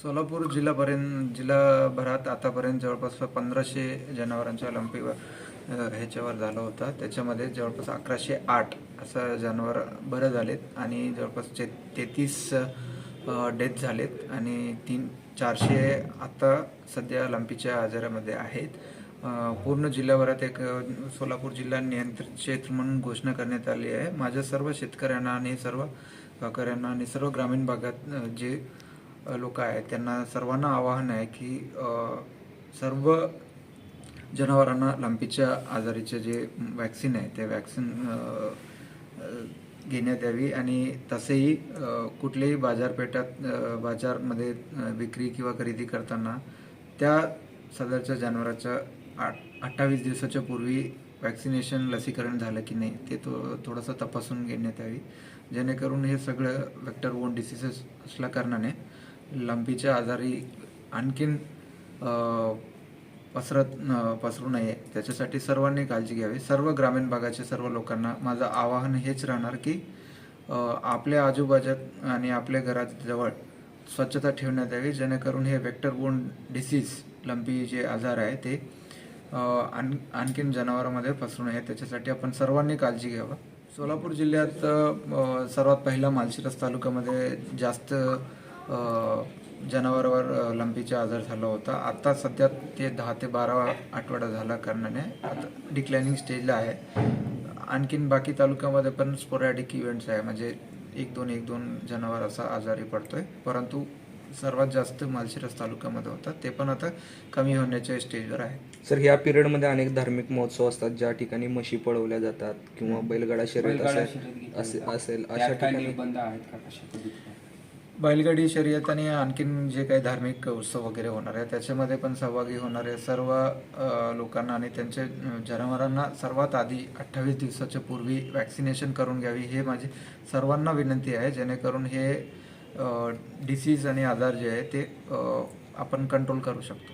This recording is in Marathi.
सोलापूर जिल्हापर्यंत जिल्हाभरात आतापर्यंत जवळपास पंधराशे जनावरांच्या लंपी ह्याच्यावर झाला होता. त्याच्यामध्ये जवळपास अकराशे आठ असं जनावर बरं झालेत आणि जवळपास चे तेहतीस डेथ झालेत आणि तीन चारशे आता सध्या लंपीच्या आजारामध्ये आहेत. पूर्ण जिल्ह्याभरात एक सोलापूर जिल्हा नियंत्रित क्षेत्र म्हणून घोषणा करण्यात आली आहे. माझ्या सर्व शेतकऱ्यांना आणि सर्व गावकऱ्यांना आणि सर्व ग्रामीण भागात जे लोक आहेत. त्यांना सर्वांना आवाहन आहे की सर्व जनावरांना लंपीच्या आजारीचे जे वॅक्सिन आहे ते वॅक्सिन घेण्यात यावी आणि तसेही कुठल्याही बाजारपेठात बाजारमध्ये विक्री किंवा खरेदी करताना त्या सदरच्या जनावराच्या आठ अठ्ठावीस दिवसाच्या पूर्वी वॅक्सिनेशन लसीकरण झालं की नाही ते तो थोडंसं तपासून घेण्यात यावी. जेणेकरून हे सगळं वेक्टर वोन डिसिजेस असल्या कारणाने लंपीच्या आजारी आणखीन पसरत पसरू नये. त्याच्यासाठी सर्वांनी काळजी घ्यावी. सर्व ग्रामीण भागाच्या सर्व लोकांना माझं आवाहन हेच राहणार की आपल्या आजूबाजूत आणि आपल्या घरात जवळ स्वच्छता ठेवण्यात यावी जेणेकरून हे वेक्टर बोन डिसीज लंपी जे आजार आहे ते आण आणखीन जनावरांमध्ये पसरू नये. त्याच्यासाठी आपण सर्वांनी काळजी घ्यावं. सोलापूर जिल्ह्यात सर्वात पहिला मालशिरस तालुक्यामध्ये जास्त जनावरावर लंपीचा आजार झाला होता. आता सध्या ते दहा ते बारा आठवडा झाला कारणाने आता डिक्लायनिंग स्टेजला आहे. आणखीन बाकी तालुक्यामध्ये पण स्पोरॅडिक इव्हेंट्स आहे. म्हणजे एक दोन एक दोन जनावर असा आजारी पडतोय. परंतु सर्वात जास्त मालशिरस तालुक्यामध्ये होता. ते पण आता कमी होण्याच्या स्टेजवर आहे. सर ह्या पिरियडमध्ये अनेक धार्मिक महोत्सव असतात. ज्या ठिकाणी म्हशी पळवल्या जातात किंवा बैलगाडा शर्यत असेल. असेल अशा ठिकाणी निर्बंध आहेत का कशा पद्धतीने? बैलगाडी शर्यत आणि आणखीन जे काही धार्मिक उत्सव वगैरे होणार आहे त्याच्यामध्ये पण सहभागी होणारे सर्व लोकांना आणि त्यांच्या जनावरांना सर्वात आधी अठ्ठावीस दिवसाच्या पूर्वी वॅक्सिनेशन करून घ्यावी हे माझी सर्वांना विनंती आहे. जेणेकरून हे डिसीज आणि आजार जे आहे ते आपण कंट्रोल करू शकतो.